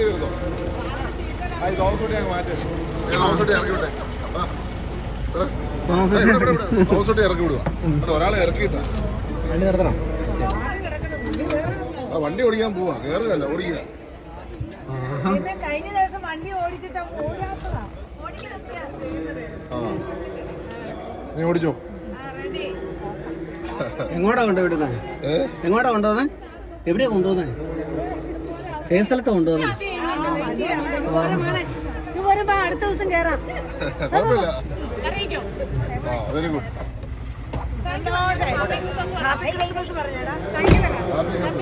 വണ്ടി വരുന്നോ. ആ ഈ കുട്ടി മാറ്റി കുട്ടി ഇറക്കി വിട്ടെ കുട്ടി. ഇറക്കി വിടുക ഒരാളെ ഇറക്കിയിട്ട. ആ വണ്ടി ഓടിക്കാൻ പോവാ. കയറുകയല്ല ഓടിക്കുക. കഴിഞ്ഞ ദിവസം വണ്ടി ഓടിച്ചിട്ട് ഓടാത്തതാ നീ ഓടിച്ചോ. എങ്ങോട്ടാ കൊണ്ടുപോയി എങ്ങോട്ടാ കൊണ്ടുപോകുന്നത് എവിടെയാ കൊണ്ടുപോകുന്നത് ഏത് സ്ഥലത്ത് കൊണ്ടുവന്നു അടുത്ത ദിവസം കേറാം very good happy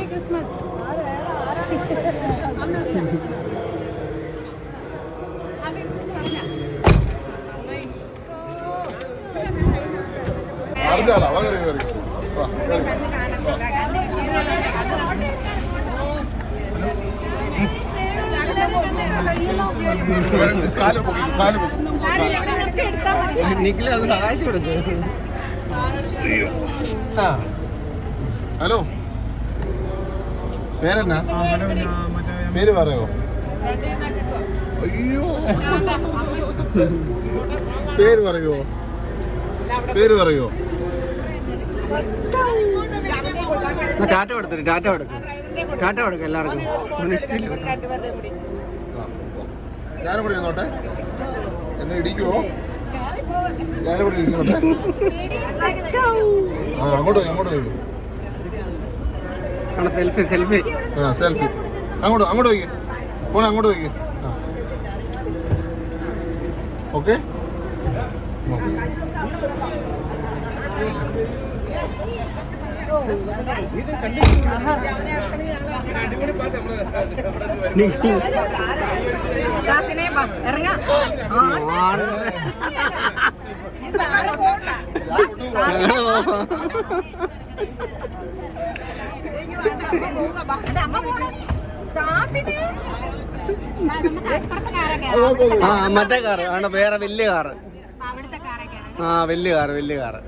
Christmas Christmas ആളാ വാ നിഖിൽ അത് സഹായിച്ചു കൊടുക്കും ആ ഹലോ പേരെന്നാ? പേര് പറയോ? അയ്യോ പേര് പറയോ? പേര് പറയോ ടാറ്റ കൊടുത്തിട്ട് ടാറ്റ കൊടുക്കും. ടാറ്റ കൊടുക്കും എല്ലാവർക്കും. ഞാനും കൂടെ ഇരുന്നോട്ടെ? എന്നെ ഇടിക്കുമോ ഞാനും കൂടെ ഇരുന്നോട്ടെ ആ അങ്ങോട്ട് പോയി അങ്ങോട്ട് പോയി. Selfie selfie? ആ സെൽഫി. അങ്ങോട്ട് അങ്ങോട്ട് വയ്ക്ക് പോണെ അങ്ങോട്ട് വയ്ക്ക് ആ. ഓക്കെ? ഇറങ്ങാ മറ്റേ കാറ്. ആണ് വേറെ വലിയ കാറ്? ആ വലിയ കാറ് വലിയ കാറ്.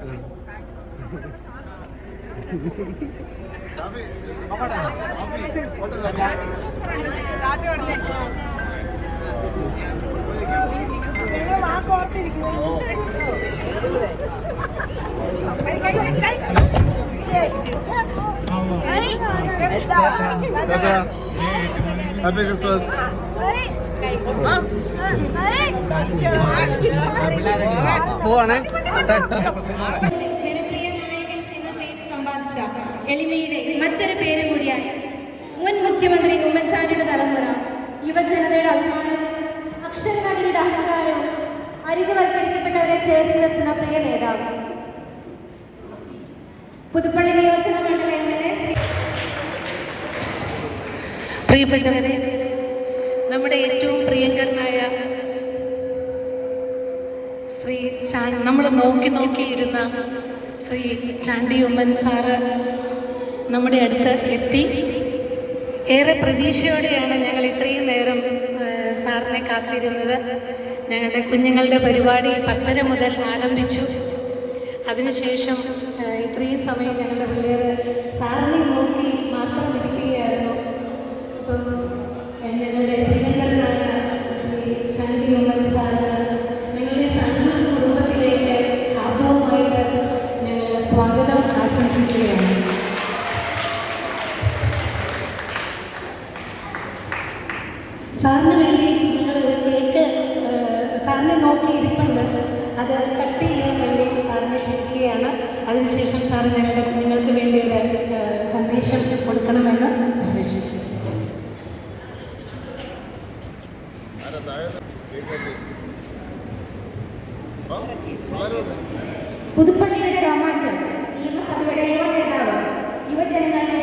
ഹാപ്പി ക്രിസ്മസ് പോവാണേ ജനപ്രിയ നായകൻ എന്ന പേര് സമ്പാദിച്ച എളിമയുടെ മറ്റൊരു പേര് കൂടിയാണ് മുൻ മുഖ്യമന്ത്രി ഉമ്മൻചാണ്ടിയുടെ തലമുറ യുവജനതയുടെ അഭിമാനവും അക്ഷരനഗരിയുടെ അഹങ്കാരവും അരികുവൽക്കരിക്കപ്പെട്ടവരെ ചേർത്ത് നിർത്തുന്ന പ്രിയ നേതാവ്. പുതുപ്പള്ളി നിയോജക പ്രിയപ്പെട്ടവരെ നമ്മുടെ ഏറ്റവും പ്രിയങ്കരനായ ശ്രീ നമ്മൾ നോക്കി നോക്കിയിരുന്ന ശ്രീ ചാണ്ടി ഉമ്മൻ സാറ് നമ്മുടെ അടുത്ത് എത്തി. ഏറെ പ്രതീക്ഷയോടെയാണ് ഞങ്ങൾ ഇത്രയും നേരം സാറിനെ കാത്തിരുന്നത്. ഞങ്ങളുടെ കുഞ്ഞുങ്ങളുടെ പരിപാടി പത്തര മുതൽ ആരംഭിച്ചു. അതിനുശേഷം ഇത്രയും സമയം ഞങ്ങളുടെ പിള്ളേർ സാറിനെ നോക്കി മാത്രം ഇരിക്കുകയായിരുന്നു. അപ്പം ഞങ്ങളുടെ ഞങ്ങളുടെ സഞ്ജൂസ് കുടുംബത്തിലേക്ക് ഹാർദവുമായിട്ട് ഞങ്ങൾ സ്വാഗതം ആശംസിക്കുകയാണ്. നോക്കി ഇരിപ്പുണ്ട് അത് കട്ട് ചെയ്യാൻ വേണ്ടി സാറിനെ ക്ഷണിക്കുകയാണ് അതിനുശേഷം സാർ ഞങ്ങളുടെ കുഞ്ഞുങ്ങൾക്ക് വേണ്ടി ഒരു സന്ദേശം കൊടുക്കണമെന്ന്. പുതുപ്പള്ളിയുടെ രോമാഞ്ചം നിയമസഭയുടെ യുവ നേതാവ് യുവജനങ്ങളുടെ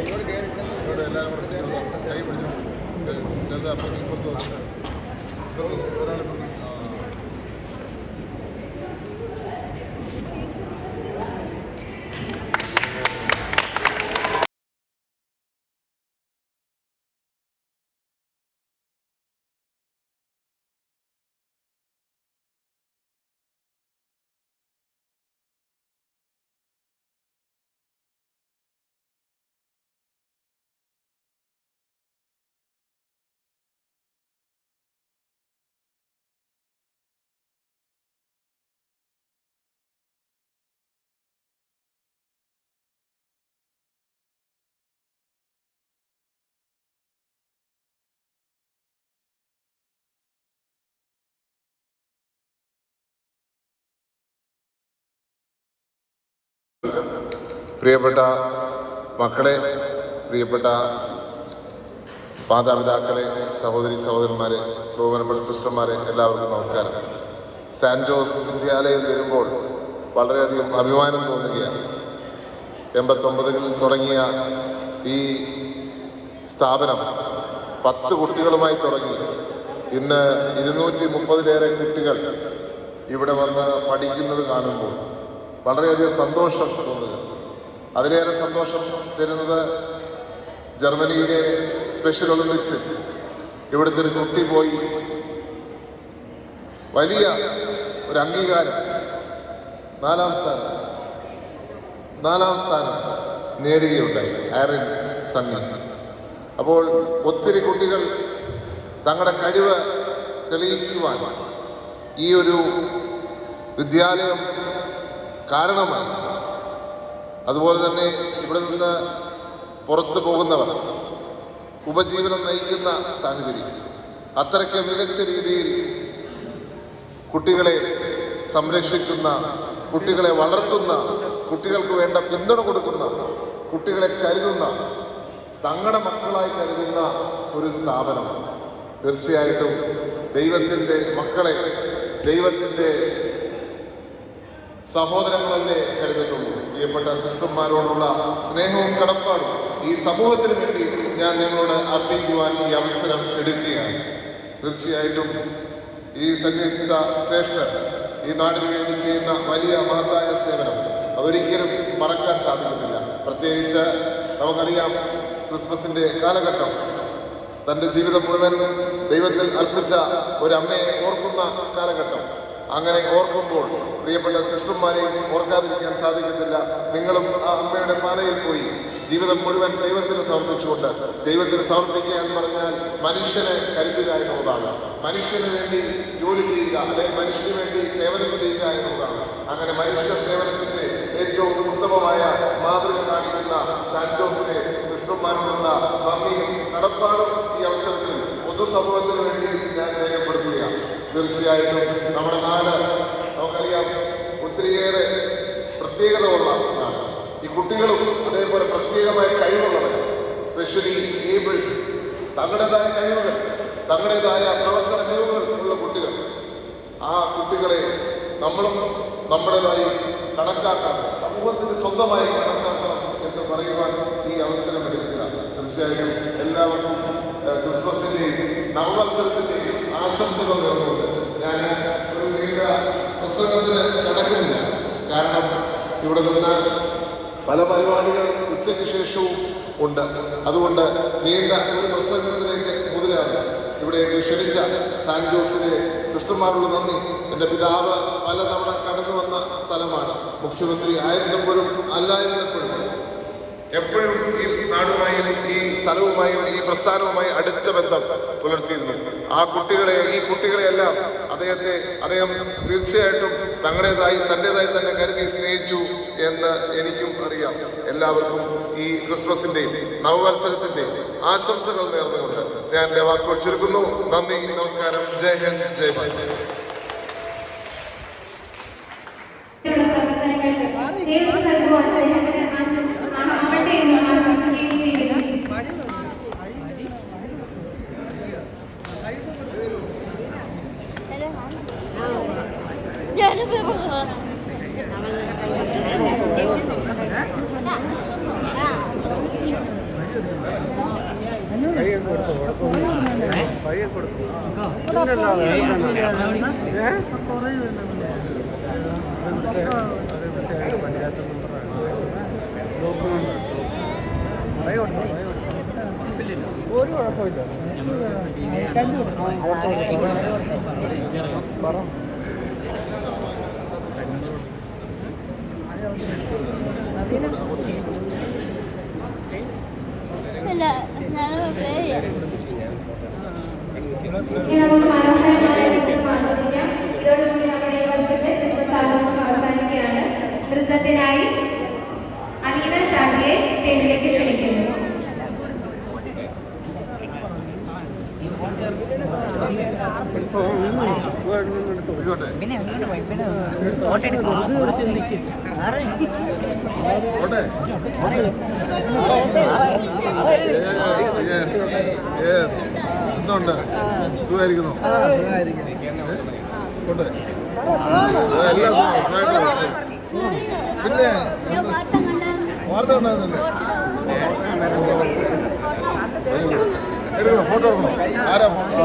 ഇങ്ങോട്ട് കേറി, ഇവിടെ കൂടെ ചേർന്ന് കൈ പിടിച്ചോ. ഒരാൾ പ്രിയപ്പെട്ട മക്കളെ പ്രിയപ്പെട്ട മാതാപിതാക്കളെ സഹോദരി സഹോദരന്മാരെ ബഹുമാനപ്പെട്ട സിസ്റ്റർമാരെ എല്ലാവർക്കും നമസ്കാരം. സാന്റ് ജോസ് വിദ്യാലയം വരുമ്പോൾ വളരെയധികം അഭിമാനം തോന്നുകയാണ്. എൺപത്തൊമ്പതിൽ തുടങ്ങിയ ഈ സ്ഥാപനം പത്ത് കുട്ടികളുമായി തുടങ്ങി. ഇന്ന് ഇരുന്നൂറ്റി മുപ്പതിലേറെ കുട്ടികൾ ഇവിടെ വന്ന് പഠിക്കുന്നത് കാണുമ്പോൾ വളരെയധികം സന്തോഷം തോന്നുക അതിലേറെ സന്തോഷം തരുന്നത് ജർമ്മനിയിലെ സ്പെഷ്യൽ ഒളിമ്പിക്സ് ഇവിടുത്തെ ഒരു കുട്ടി പോയി. വലിയ ഒരു അംഗീകാരം. നാലാം സ്ഥാനം. നാലാം സ്ഥാനം നേടുകയുണ്ടായി ആരൻ സണ്ണി അപ്പോൾ ഒത്തിരി കുട്ടികൾ തങ്ങളുടെ കഴിവ് തെളിയിക്കുവാൻ ഈ ഒരു വിദ്യാലയം കാരണമായി. അതുപോലെ തന്നെ ഇവിടെ നിന്ന് പുറത്തു പോകുന്നവർ ഉപജീവനം നയിക്കുന്ന സാഹചര്യം. അത്രയ്ക്ക് മികച്ച രീതിയിൽ കുട്ടികളെ സംരക്ഷിക്കുന്ന കുട്ടികളെ വളർത്തുന്ന കുട്ടികൾക്ക് വേണ്ട പിന്തുണ കൊടുക്കുന്ന കുട്ടികളെ കരുതുന്ന തങ്ങളുടെ മക്കളായി കരുതുന്ന ഒരു സ്ഥാപനം. തീർച്ചയായിട്ടും ദൈവത്തിന്റെ മക്കളെ ദൈവത്തിന്റെ സഹോദരങ്ങളല്ലേ കരുതുന്നുള്ളൂ. പ്രിയപ്പെട്ട സിസ്റ്റർമാരോടുള്ള സ്നേഹവും കടപ്പാടും ഈ സമൂഹത്തിന് വേണ്ടി ഞാൻ നിങ്ങളോട് അർപ്പിക്കുവാൻ ഈ അവസരം എടുക്കുകയാണ്. തീർച്ചയായിട്ടും ഈ സന്യസിത ശ്രേഷ്ഠർ ഈ നാടിന് വേണ്ടി ചെയ്യുന്ന വലിയ മഹത്തായ സേവനം അതൊരിക്കലും മറക്കാൻ സാധിക്കുന്നില്ല. പ്രത്യേകിച്ച് നമുക്കറിയാം ക്രിസ്മസിന്റെ കാലഘട്ടം. തന്റെ ജീവിതം മുഴുവൻ ദൈവത്തിൽ അർപ്പിച്ച ഒരു അമ്മയെ ഓർക്കുന്ന കാലഘട്ടം. അങ്ങനെ ഓർക്കുമ്പോൾ പ്രിയപ്പെട്ട സിസ്റ്റർമാരെയും ഓർക്കാതിരിക്കാൻ സാധിക്കത്തില്ല. നിങ്ങളും ആ അമ്മയുടെ പാതയിൽ പോയി ജീവിതം മുഴുവൻ ദൈവത്തിന് സമർപ്പിച്ചുകൊണ്ട് ദൈവത്തിന് സമർപ്പിക്കുക എന്ന് പറഞ്ഞാൽ മനുഷ്യനെ കരുതുക എന്നുള്ളതാണ് മനുഷ്യന് വേണ്ടി ജോലി ചെയ്യുക അല്ലെങ്കിൽ മനുഷ്യന് വേണ്ടി സേവനം ചെയ്യുക എന്നുള്ളതാണ്. അങ്ങനെ മനുഷ്യ സേവനത്തിന്റെ ഏറ്റവും ഉത്തമമായ മാതൃക കാണിക്കുന്ന സാന്റോസിനെ സിസ്റ്റർമാർക്കുള്ള നന്ദിയും കടപ്പാടും ഈ അവസരത്തിൽ പൊതുസമൂഹത്തിന് വേണ്ടി ഞാൻ രേഖപ്പെടുത്തുകയാണ് തീർച്ചയായിട്ടും നമ്മുടെ നാട് നമുക്കറിയാം ഒത്തിരിയേറെ പ്രത്യേകതയുള്ള നാട് ഈ കുട്ടികളും അതേപോലെ പ്രത്യേകമായ കഴിവുള്ളവരാണ്. സ്പെഷ്യലി ഏബിൾഡ് തങ്ങളുടേതായ കഴിവുകൾ തങ്ങളുടേതായ പ്രവർത്തന കഴിവുകൾ ഉള്ള കുട്ടികൾ. ആ കുട്ടികളെ നമ്മളും നമ്മുടേതായി കണക്കാക്കണം സമൂഹത്തിന് സ്വന്തമായി കണക്കാക്കണം എന്ന് പറയുവാൻ ഈ അവസരം എടുക്കുക. തീർച്ചയായും എല്ലാവർക്കും ക്രിസ്മസിന്റെയും നവവത്സരത്തിന്റെയും ആശംസകൾ നേർന്നുകൊണ്ട് ഞാൻ ഒരു നീണ്ട പ്രസംഗത്തിന് കിടക്കുന്നില്ല. കാരണം ഇവിടെ നിന്ന് പല പരിപാടികൾ ഉച്ചയ്ക്ക് ശേഷവും ഉണ്ട്. അതുകൊണ്ട് നീണ്ട ഒരു പ്രസംഗത്തിലേക്ക് മുതലാണ് ഇവിടെ ക്ഷണിച്ച സാൻ ജോസിലെ സിസ്റ്റർമാരോട് നന്ദി. എന്റെ പിതാവ് പലതവണ കടന്നു വന്ന സ്ഥലമാണ്. മുഖ്യമന്ത്രി ആയിരുന്നപ്പോഴും അല്ലായിരുന്നപ്പോഴും എപ്പോഴും ഈ നാടുമായും ഈ സ്ഥലവുമായും ഈ പ്രസ്ഥാനവുമായി അടുത്ത ബന്ധം പുലർത്തിയിരുന്നു. ആ കുട്ടികളെ ഈ കുട്ടികളെയെല്ലാം അദ്ദേഹത്തെ അദ്ദേഹം തീർച്ചയായിട്ടും തങ്ങളുടേതായി തന്റെതായി തന്നെ കരുതി സ്നേഹിച്ചു എന്ന് എനിക്കും അറിയാം. എല്ലാവർക്കും ഈ ക്രിസ്മസിന്റെയും നവവത്സരത്തിന്റെയും ആശംസകൾ നേർന്നുകൊണ്ട് ഞാൻ എന്റെ വാക്കുകൾ ചുരുക്കുന്നു. നന്ദി നമസ്കാരം. ജയ് ഹിന്ദ് ജയ് ഭാരത് പ്രവർത്തനങ്ങൾക്ക് നേതൃത്വം നൽകുവാൻ ഞങ്ങളുടെ ആശം- ആ- ആവട്ടെ എന്ന് ആശംസിക്കുകയും ചെയ്യുന്നു ഒരു കുഴപ്പമില്ല അല്ല ഞാൻ പേര് ഇനി നമുക്ക് മനോഹരമായ നൃത്തം ആസ്വദിക്കാം ഇതോടുകൂടി നമ്മുടെ ഈ വർഷത്തെ ക്രിസ്മസ് ആഘോഷം അവസാനിക്കുകയാണ് നൃത്തത്തിനായി അനീത ഷാജിയെ സ്റ്റേജിലേക്ക് ക്ഷണിക്കുന്നു പിന്നെ പിന്നെ ഫോട്ടോ എടുക്കും യെസ് യെസ് എന്തുണ്ട് സുഖമായിരിക്കുന്നു. എല്ലാം പിന്നെ വാർത്ത ഉണ്ടായിരുന്നല്ലേ? എടുക്കണം? ഫോട്ടോ എടുക്കണോ? ആരാ ഫോട്ടോ?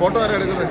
ഫോട്ടോ ആരാ എടുക്കുന്നത്?